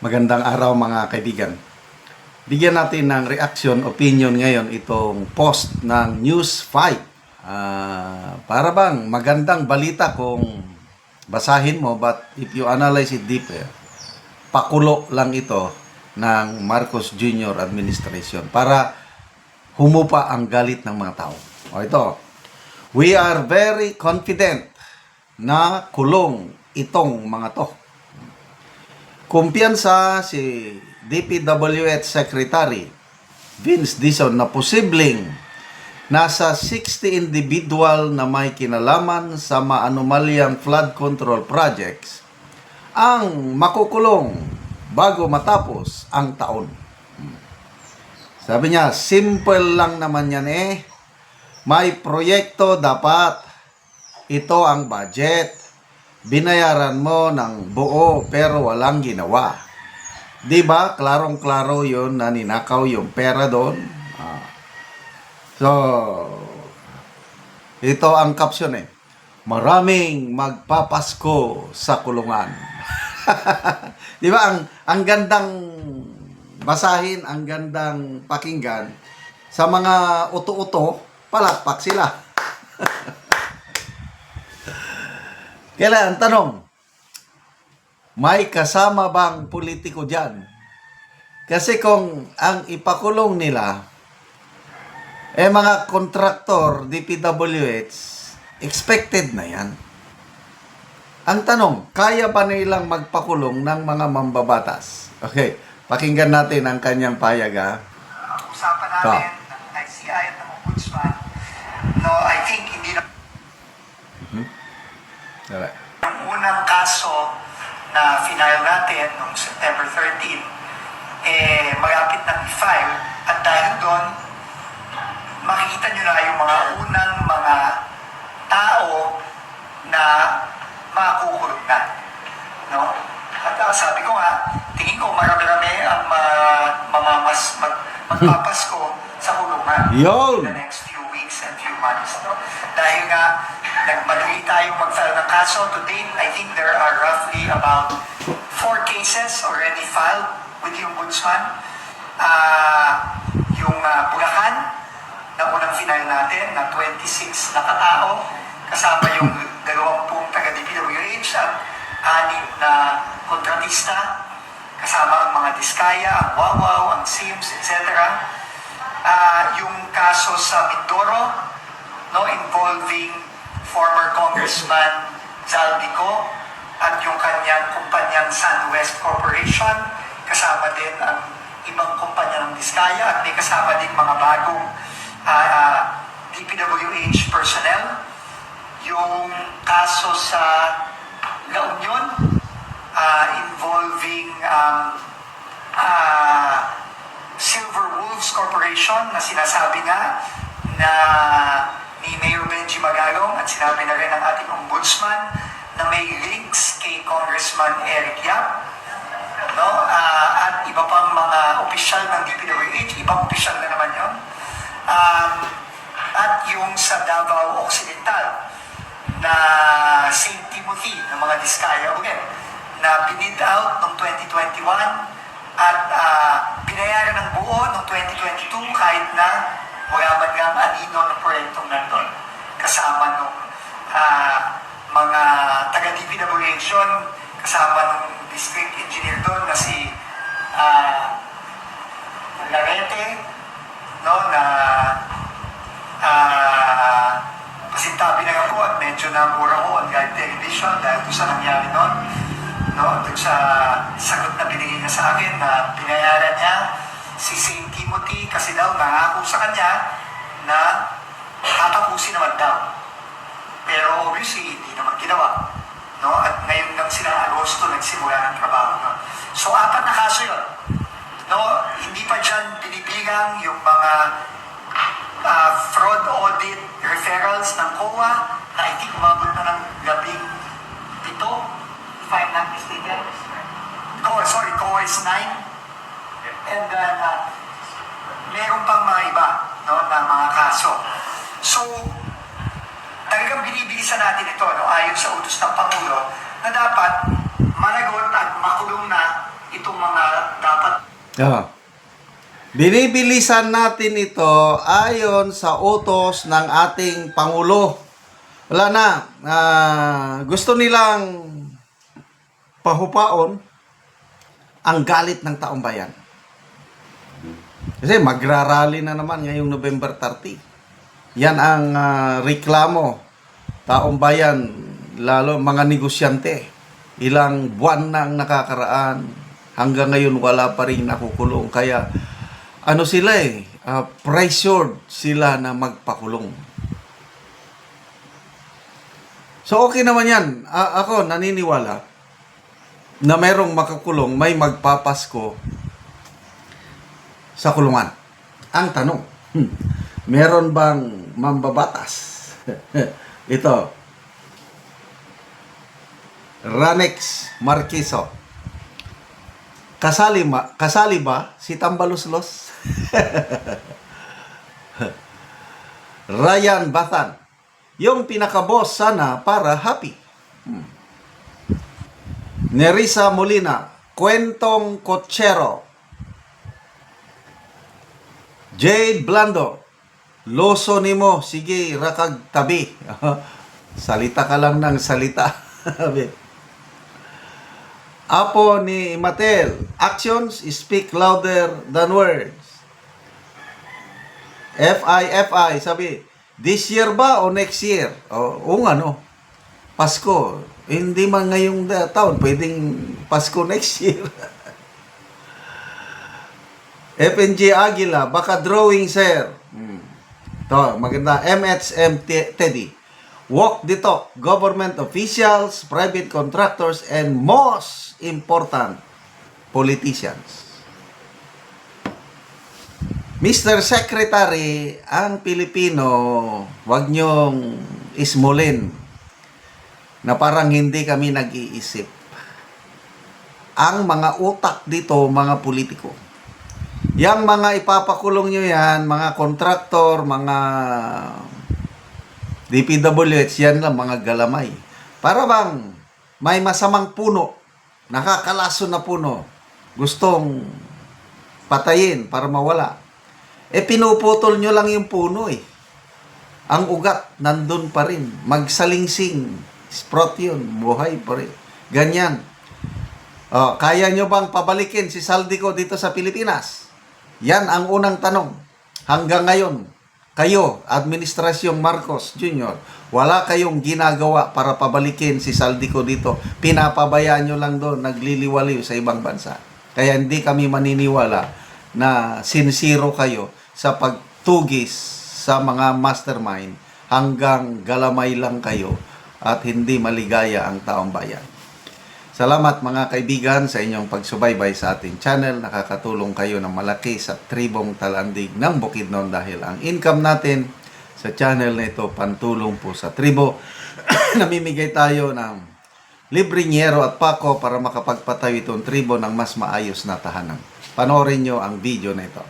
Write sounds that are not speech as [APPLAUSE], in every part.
Magandang araw mga kaibigan. Bigyan natin ng reaction, opinion ngayon itong post ng News 5. Ah, para bang magandang balita kung basahin mo but if you analyze it deeper, pakulo lang ito ng Marcos Jr. administration para humupa ang galit ng mga tao. O ito, we are very confident na kulong itong mga to. Kumpiyansa si DPWH Secretary Vince Dizon na posibleng nasa 60 individual na may kinalaman sa maanumalyang flood control projects ang makukulong bago matapos ang taon. Sabi niya, simple lang naman yan eh. May proyekto dapat. Ito ang budget. Binayaran mo ng buo pero walang ginawa. 'Di ba? Klarong-klaro 'yon na ninakaw yung pera doon. Ah. So, ito ang caption eh. Maraming magpapasko sa kulungan. [LAUGHS] 'Di ba? Ang ang gandang basahin, ang gandang pakinggan sa mga uto-uto, palakpak sila. [LAUGHS] Kailan, tanong, may kasama bang politiko dyan? Kasi kung ang ipakulong nila, eh mga kontraktor, DPWH, expected na yan. Ang tanong, kaya ba nilang magpakulong ng mga mambabatas? Okay, pakinggan natin ang kanyang payag ha. usapan namin ng ICI at ng Ombudsman, no, I think hindi na Alright. yung unang kaso na final natin noong September 13, eh, malapit nang i-file at dahil doon, makikita nyo na yung mga unang mga tao na makukulong na. No? At ah, sabi ko nga, tingin ko marami-rami ang ma- mamamas, mag, magpapasko sa kulungan in the next few weeks and few months. No? Dahil nga, nagmadali tayong mag-file ng kaso. To date, I think there are roughly about four cases already filed with the Ombudsman. Ah, yung ah, Bulacan, na unang final natin, na 26 na katao, kasama yung 20 taga-DPWH at anim na kontratista, kasama ang mga Diskaya, ang Wawaw, ang Sims, etc. Ah, yung kaso sa Mindoro, no, involving former Congressman Zaldico at yung kanyang kumpanyang SunWest Corporation, kasama din ang ibang kumpanya ng Diskaya at may kasama din mga bagong ah, ah, DPWH personnel. Yung kaso sa La Union ah, involving um, ah, Silver Wolves Corporation na sinasabi nga na ni Mayor Benji Magalong at sinabi na rin ng ating ombudsman na may links kay Congressman Eric Yap no? Ah, at iba pang mga opisyal ng DPWH, ibang opisyal na naman yon. Um, at yung sa Davao Occidental na St. Timothy ng mga Diskaya ulit na binid out noong 2021 at ah, binayaran ng buo noong 2022 kahit na wala man lang anino ng proyektong nandun kasama nung ah, mga taga-DPWH yun, kasama nung district engineer doon na si ah, Larete no na ah pasintabi na ako at medyo namura ko on live television dahil doon sa nangyari noon no doon sa sagot na binigay niya sa akin na binayaran niya si St. Timothy kasi daw nangako sa kanya na tatapusin naman daw pero obviously hindi naman ginawa no at ngayon lang sila Agosto nagsimula ng trabaho no? so apat na kaso yun no hindi pa dyan binibilang yung mga ah, fraud audit referrals ng COA na I think umabot na ng labing pito, if I'm not mistaken. COA, sorry, COA is nine. And then, uh, meron pang mga iba no, na mga kaso. So, talagang binibilisan natin ito no, ayon sa utos ng Pangulo na dapat managot at makulong na itong mga dapat Ah. Binibilisan natin ito ayon sa utos ng ating Pangulo. Wala na. Ah, gusto nilang pahupaon ang galit ng taong bayan. Kasi magrarally na naman ngayong November 30. Yan ang ah, reklamo. Taong bayan, lalo mga negosyante. Ilang buwan na ang nakakaraan. Hanggang ngayon wala pa rin nakukulong. Kaya ano sila eh, ah, pressured sila na magpakulong. So okay naman yan. A- ako naniniwala na merong makakulong, may magpapasko sa kulungan. Ang tanong, hmm, meron bang mambabatas? [LAUGHS] Ito, Ranex Marquiso. Kasali, ma, kasali ba si Tambaluslos? [LAUGHS] Ryan Bathan. Yung pinaka-boss sana para happy. Hmm. Nerissa Molina. Kwentong Kotsero. Jade Blando. Loso nimo, sige, rakag tabi. [LAUGHS] salita ka lang ng salita. [LAUGHS] Apo ni Matel, actions speak louder than words. FI, sabi, this year ba o next year? O, o nga no, Pasko. Hindi man ngayong taon, pwedeng Pasko next year. [LAUGHS] FNG Aguila, baka drawing sir. To, maganda. MHM Te- Teddy. Walk the talk. Government officials, private contractors, and most important, politicians. Mr. Secretary, ang Pilipino, wag niyong ismulin na parang hindi kami nag-iisip. Ang mga utak dito, mga politiko. Yang mga ipapakulong nyo yan, mga kontraktor, mga DPWH, yan lang, mga galamay. Para bang may masamang puno, nakakalaso na puno, gustong patayin para mawala. Eh, pinuputol nyo lang yung puno eh. Ang ugat, nandun pa rin. Magsalingsing. Sprout yun. Buhay pa rin. Ganyan. Oh, kaya nyo bang pabalikin si Saldico dito sa Pilipinas? Yan ang unang tanong. Hanggang ngayon, kayo, Administrasyong Marcos Jr., wala kayong ginagawa para pabalikin si Saldico dito. Pinapabayaan nyo lang doon, nagliliwaliw sa ibang bansa. Kaya hindi kami maniniwala na sinsiro kayo sa pagtugis sa mga mastermind hanggang galamay lang kayo at hindi maligaya ang taong bayan. Salamat mga kaibigan sa inyong pagsubaybay sa ating channel. Nakakatulong kayo ng malaki sa tribong talandig ng Bukidnon dahil ang income natin sa channel na ito pantulong po sa tribo. [COUGHS] Namimigay tayo ng libreng yero at pako para makapagpatayo itong tribo ng mas maayos na tahanan. Panoorin nyo ang video na ito.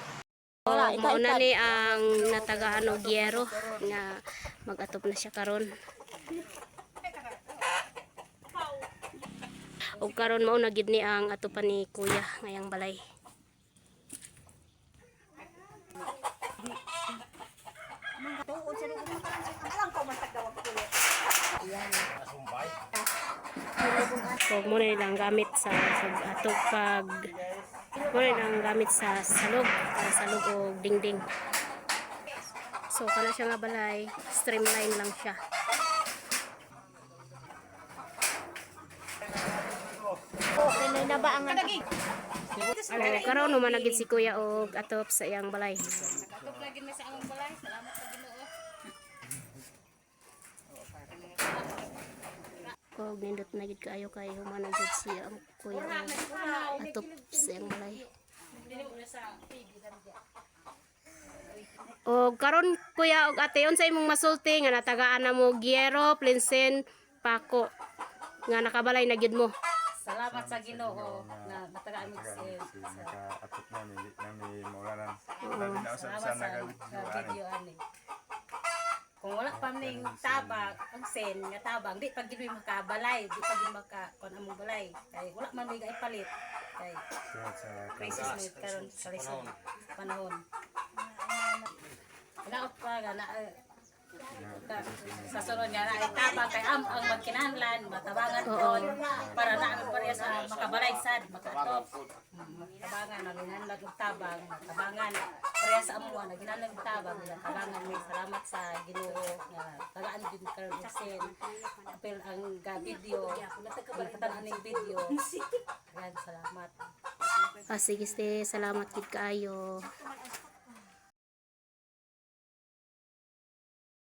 Oh, mauna ni ang natagaan og yero nga mag-atop na siya karon. Og karon mao na gid ni ang atupan ni kuya ngayang balay. So, muna nilang gamit sa, sa atop pag muna nilang gamit sa salog para salog o dingding. So, kana siya nga balay, streamline lang siya. So, karon naman nagid si kuya og atop sa iyang balay. Kog nindot na gid kaayo kay human ang gid siya ang kuya og atop sa iyang balay. O karon kuya og ate unsa imong masulti nga natagaan na mo Giero, Plinsen, Pako nga nakabalay na gyud mo. Salamat sa Ginoo na natagaan mo si sa nakaatot na ni nami maulanan. Labi na sa sa nagawid sa video ani. Kung wala pa ning tabang, ang sen nga tabang, di pa gid makabalay, di pa gid maka kon among balay. Kay wala man mi ipalit. kay crisis mo karon sa lisod panahon. Naot pa nga na eh, ka- sa sunod nga na ay tabang kay am ang magkinahanglan matabangan kon para na ang pareha sa makabalay sad makatop. Matabangan ang ginahanglan og tabang matabangan. Pareha sa amo na ginahanglan og tabang matabangan may salamat sa Ginoo nga tagaan din karon og sin apel ang ga video ang katanan ning video. Yan, salamat. Ah, sige, ste, salamat gid kaayo.